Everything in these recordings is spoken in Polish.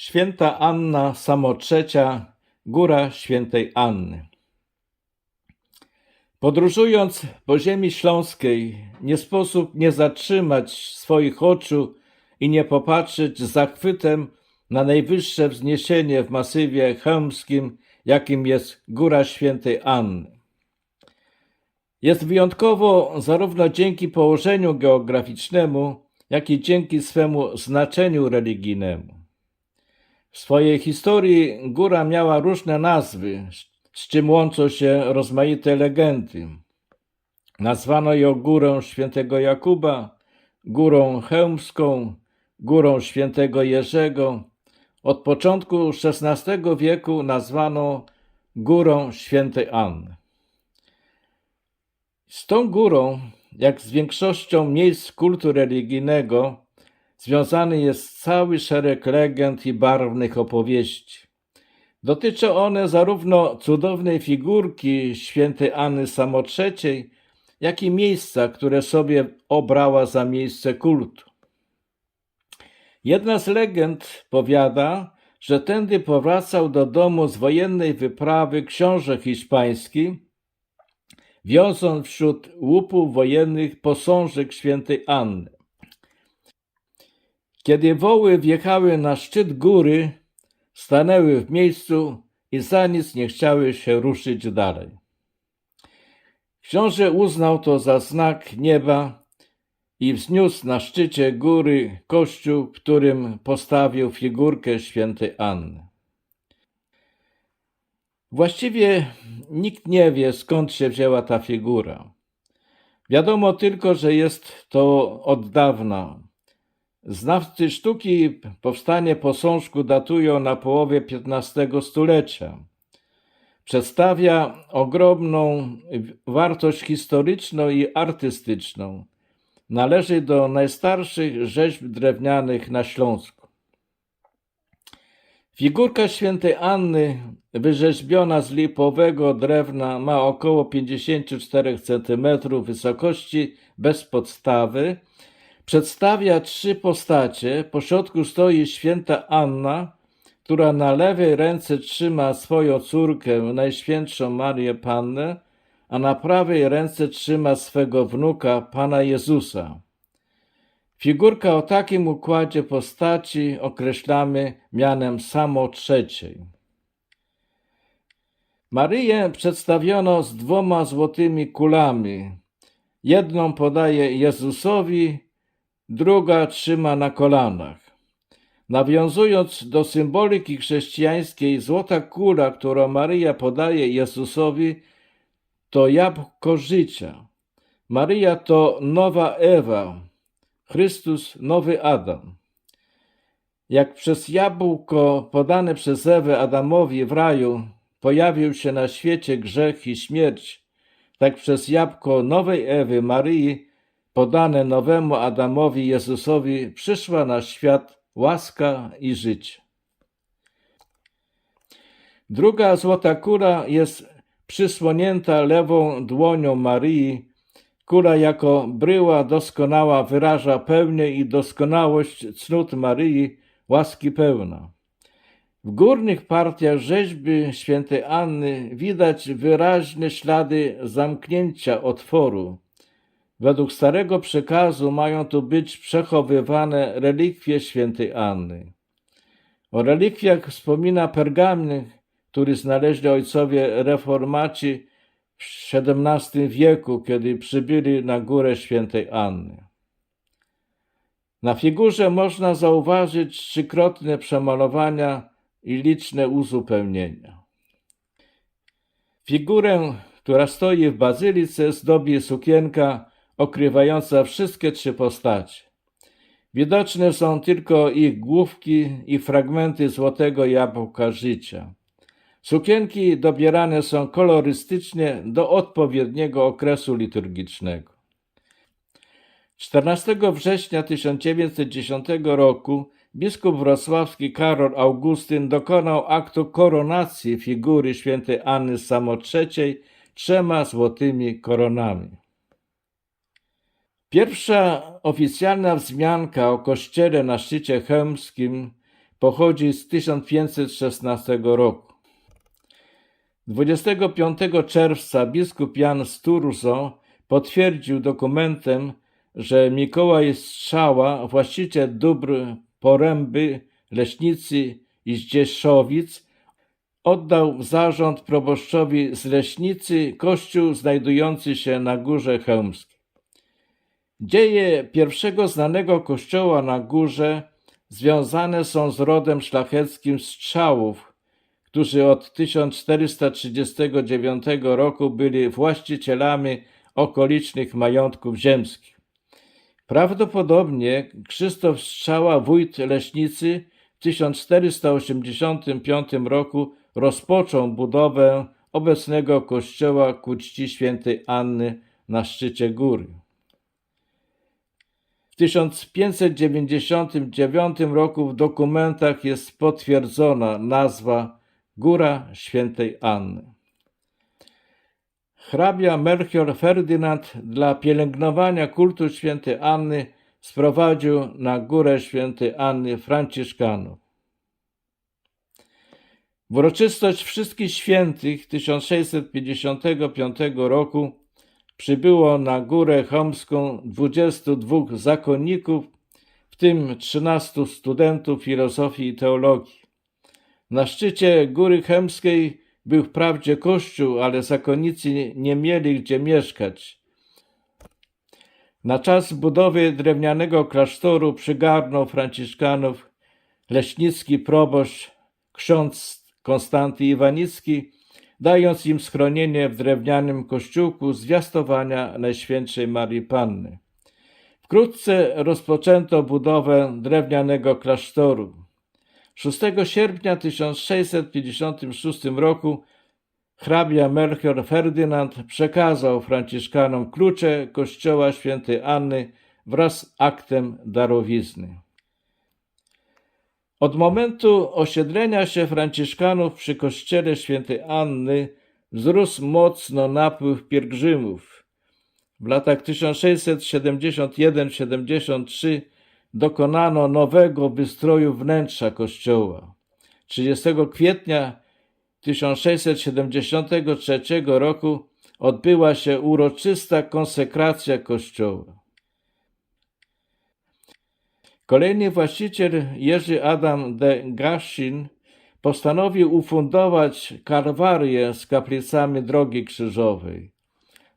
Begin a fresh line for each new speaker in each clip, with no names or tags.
Święta Anna Samotrzecia, Góra Świętej Anny. Podróżując po ziemi śląskiej, nie sposób nie zatrzymać swoich oczu i nie popatrzeć z zachwytem na najwyższe wzniesienie w masywie chełmskim, jakim jest Góra Świętej Anny. Jest wyjątkowo zarówno dzięki położeniu geograficznemu, jak i dzięki swemu znaczeniu religijnemu. W swojej historii góra miała różne nazwy, z czym łączą się rozmaite legendy. Nazwano ją Górą Świętego Jakuba, Górą Chełmską, Górą Świętego Jerzego. Od początku XVI wieku nazwano Górą Świętej Anny. Z tą górą, jak z większością miejsc kultu religijnego, związany jest cały szereg legend i barwnych opowieści. Dotyczą one zarówno cudownej figurki świętej Anny Samotrzeciej, jak i miejsca, które sobie obrała za miejsce kultu. Jedna z legend powiada, że tędy powracał do domu z wojennej wyprawy książę hiszpański, wioząc wśród łupów wojennych posążek świętej Anny. Kiedy woły wjechały na szczyt góry, stanęły w miejscu i za nic nie chciały się ruszyć dalej. Książę uznał to za znak nieba i wzniósł na szczycie góry kościół, w którym postawił figurkę świętej Anny. Właściwie nikt nie wie, skąd się wzięła ta figura. Wiadomo tylko, że jest to od dawna. Znawcy sztuki powstanie posążku datują na połowie XV stulecia. Przedstawia ogromną wartość historyczną i artystyczną. Należy do najstarszych rzeźb drewnianych na Śląsku. Figurka świętej Anny, wyrzeźbiona z lipowego drewna, ma około 54 cm wysokości bez podstawy. Przedstawia trzy postacie. Po środku stoi święta Anna, która na lewej ręce trzyma swoją córkę, Najświętszą Marię Pannę, a na prawej ręce trzyma swego wnuka, Pana Jezusa. Figurka o takim układzie postaci określamy mianem samo trzeciej. Maryję przedstawiono z dwoma złotymi kulami. Jedną podaje Jezusowi, druga trzyma na kolanach. Nawiązując do symboliki chrześcijańskiej, złota kula, którą Maryja podaje Jezusowi, to jabłko życia. Maryja to nowa Ewa, Chrystus nowy Adam. Jak przez jabłko podane przez Ewę Adamowi w raju pojawił się na świecie grzech i śmierć, tak przez jabłko nowej Ewy Maryi podane nowemu Adamowi Jezusowi przyszła na świat łaska i życie. Druga złota kura jest przysłonięta lewą dłonią Maryi. Kura jako bryła doskonała wyraża pełnię i doskonałość cnót Maryi, łaski pełna. W górnych partiach rzeźby świętej Anny widać wyraźne ślady zamknięcia otworu. Według starego przekazu mają tu być przechowywane relikwie świętej Anny. O relikwiach wspomina pergamin, który znaleźli ojcowie reformaci w XVII wieku, kiedy przybyli na górę świętej Anny. Na figurze można zauważyć trzykrotne przemalowania i liczne uzupełnienia. Figurę, która stoi w bazylice, zdobi sukienka okrywająca wszystkie trzy postacie. Widoczne są tylko ich główki i fragmenty złotego jabłka życia. Sukienki dobierane są kolorystycznie do odpowiedniego okresu liturgicznego. 14 września 1910 roku biskup wrocławski Karol Augustyn dokonał aktu koronacji figury świętej Anny Samotrzeciej trzema złotymi koronami. Pierwsza oficjalna wzmianka o kościele na szczycie chełmskim pochodzi z 1516 roku. 25 czerwca biskup Jan Sturzo potwierdził dokumentem, że Mikołaj Strzała, właściciel dóbr Poręby, Leśnicy i Zdzieszowic, oddał w zarząd proboszczowi z Leśnicy kościół znajdujący się na Górze Chełmskiej. Dzieje pierwszego znanego kościoła na górze związane są z rodem szlacheckim Strzałów, którzy od 1439 roku byli właścicielami okolicznych majątków ziemskich. Prawdopodobnie Krzysztof Strzała, wójt Leśnicy, w 1485 roku rozpoczął budowę obecnego kościoła ku czci świętej Anny na szczycie góry. W 1599 roku w dokumentach jest potwierdzona nazwa Góra Świętej Anny. Hrabia Melchior Ferdynand dla pielęgnowania kultu świętej Anny sprowadził na Górę Świętej Anny Franciszkanów. W uroczystość Wszystkich Świętych 1655 roku przybyło na Górę Chomską 22 zakonników, w tym 13 studentów filozofii i teologii. Na szczycie Góry Chemskiej był wprawdzie kościół, ale zakonnicy nie mieli gdzie mieszkać. Na czas budowy drewnianego klasztoru przygarnął franciszkanów leśnicki proboszcz ksiądz Konstanty Iwanicki, dając im schronienie w drewnianym kościółku zwiastowania Najświętszej Marii Panny. Wkrótce rozpoczęto budowę drewnianego klasztoru. 6 sierpnia 1656 roku hrabia Melchior Ferdynand przekazał franciszkanom klucze kościoła świętej Anny wraz z aktem darowizny. Od momentu osiedlenia się Franciszkanów przy kościele świętej Anny wzrósł mocno napływ pielgrzymów. W latach 1671-73 dokonano nowego wystroju wnętrza kościoła. 30 kwietnia 1673 roku odbyła się uroczysta konsekracja kościoła. Kolejny właściciel Jerzy Adam de Gassin postanowił ufundować karwarię z kaplicami Drogi Krzyżowej.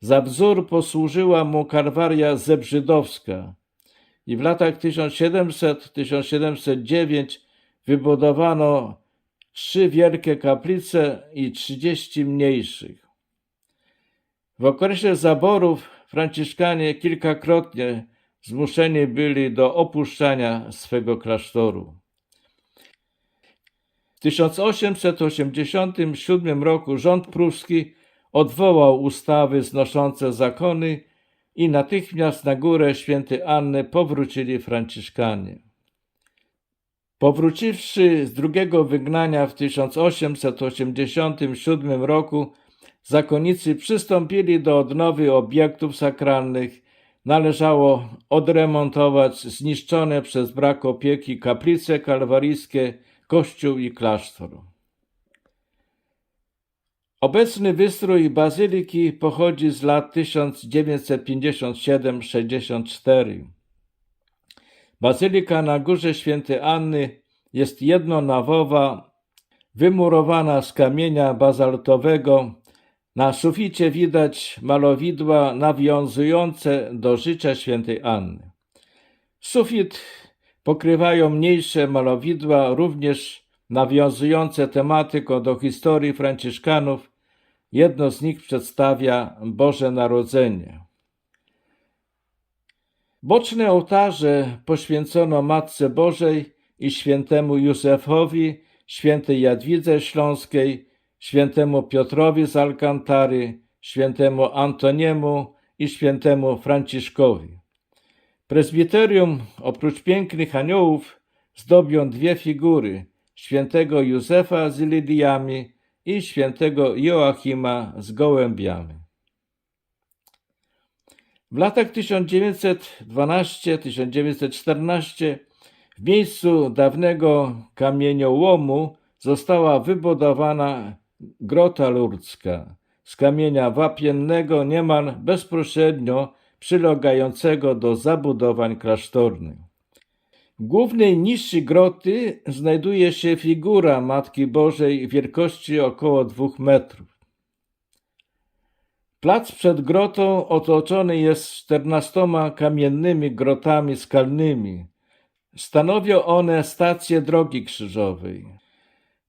Za wzór posłużyła mu karwaria zebrzydowska i w latach 1700-1709 wybudowano trzy wielkie kaplice i trzydzieści mniejszych. W okresie zaborów franciszkanie kilkakrotnie zmuszeni byli do opuszczania swego klasztoru. W 1887 roku rząd pruski odwołał ustawy znoszące zakony i natychmiast na górę świętej Anny powrócili franciszkanie. Powróciwszy z drugiego wygnania w 1887 roku, zakonnicy przystąpili do odnowy obiektów sakralnych należało odremontować zniszczone przez brak opieki kaplice kalwarijskie, kościół i klasztor. Obecny wystrój bazyliki pochodzi z lat 1957-64. Bazylika na Górze Świętej Anny jest jednonawowa, wymurowana z kamienia bazaltowego na suficie widać malowidła nawiązujące do życia świętej Anny. Sufit pokrywają mniejsze malowidła, również nawiązujące tematyką do historii Franciszkanów. Jedno z nich przedstawia Boże Narodzenie. Boczne ołtarze poświęcono Matce Bożej i świętemu Józefowi, świętej Jadwidze Śląskiej, świętemu Piotrowi z Alkantary, świętemu Antoniemu i świętemu Franciszkowi. Prezbiterium oprócz pięknych aniołów zdobią dwie figury świętego Józefa z lidiami i świętego Joachima z gołębiami. W latach 1912-1914 W miejscu dawnego kamieniołomu została wybudowana grota ludzka z kamienia wapiennego niemal bezpośrednio przylegającego do zabudowań klasztornych. W głównej niszy groty znajduje się figura Matki Bożej wielkości około dwóch metrów. Plac przed grotą otoczony jest czternastoma kamiennymi grotami skalnymi. Stanowią one stację drogi krzyżowej.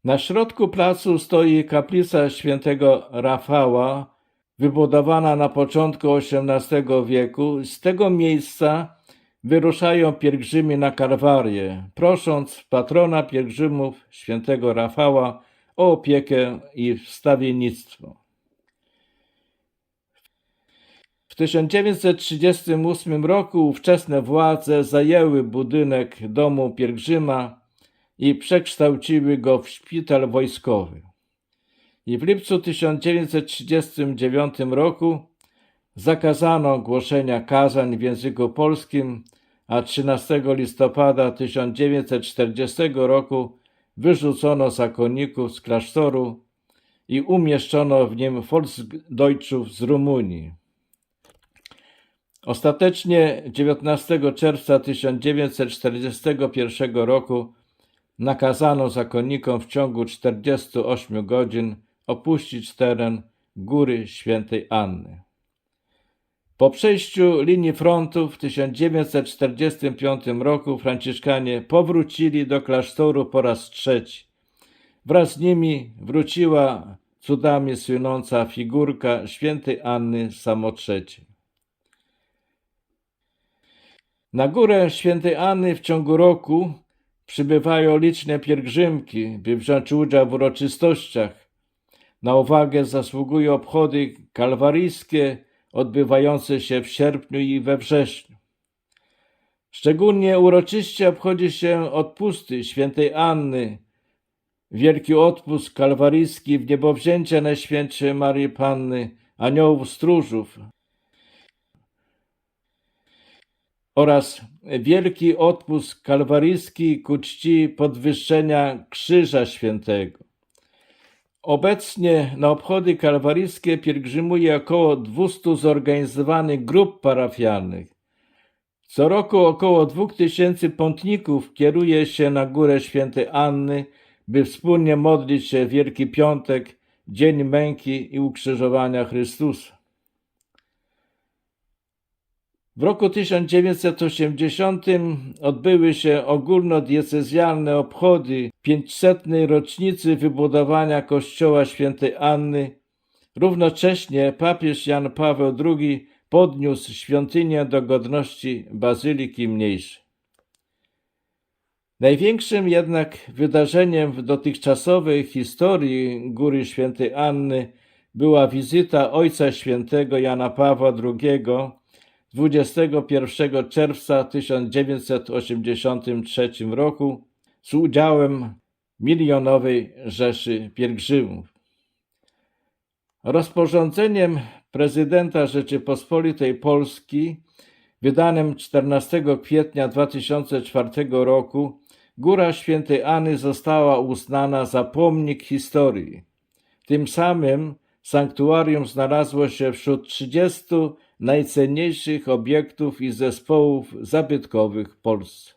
Na środku placu stoi kaplica świętego Rafała, wybudowana na początku XVIII wieku. Z tego miejsca wyruszają pielgrzymi na Kalwarię, prosząc patrona pielgrzymów świętego Rafała o opiekę i wstawiennictwo. W 1938 roku ówczesne władze zajęły budynek domu pielgrzyma i przekształciły go w szpital wojskowy. I w lipcu 1939 roku zakazano głoszenia kazań w języku polskim, a 13 listopada 1940 roku wyrzucono zakonników z klasztoru i umieszczono w nim Volksdeutschów z Rumunii. Ostatecznie 19 czerwca 1941 roku nakazano zakonnikom w ciągu 48 godzin opuścić teren Góry Świętej Anny. Po przejściu linii frontu w 1945 roku Franciszkanie powrócili do klasztoru po raz trzeci. Wraz z nimi wróciła cudami słynąca figurka świętej Anny Samotrzeciej. Na górę świętej Anny w ciągu roku przybywają liczne pielgrzymki, by wziąć udział w uroczystościach. Na uwagę zasługują obchody kalwaryjskie odbywające się w sierpniu i we wrześniu. Szczególnie uroczyście obchodzi się odpusty świętej Anny, wielki odpust kalwaryjski w niebowzięcie Najświętszej Marii Panny, aniołów stróżów oraz wielki odpust kalwaryjski ku czci podwyższenia Krzyża Świętego. Obecnie na obchody kalwaryjskie pielgrzymuje około 200 zorganizowanych grup parafialnych. Co roku około 2000 pątników kieruje się na górę świętej Anny, by wspólnie modlić się Wielki Piątek, Dzień Męki i Ukrzyżowania Chrystusa. W roku 1980 odbyły się ogólnodiecezjalne obchody 500. rocznicy wybudowania kościoła świętej Anny. Równocześnie papież Jan Paweł II podniósł świątynię do godności Bazyliki Mniejszej. Największym jednak wydarzeniem w dotychczasowej historii Góry Świętej Anny była wizyta Ojca Świętego Jana Pawła II 21 czerwca 1983 roku z udziałem milionowej rzeszy pielgrzymów. Rozporządzeniem prezydenta Rzeczypospolitej Polski wydanym 14 kwietnia 2004 roku Góra Świętej Anny została uznana za pomnik historii. Tym samym sanktuarium znalazło się wśród 30 najcenniejszych obiektów i zespołów zabytkowych w Polsce.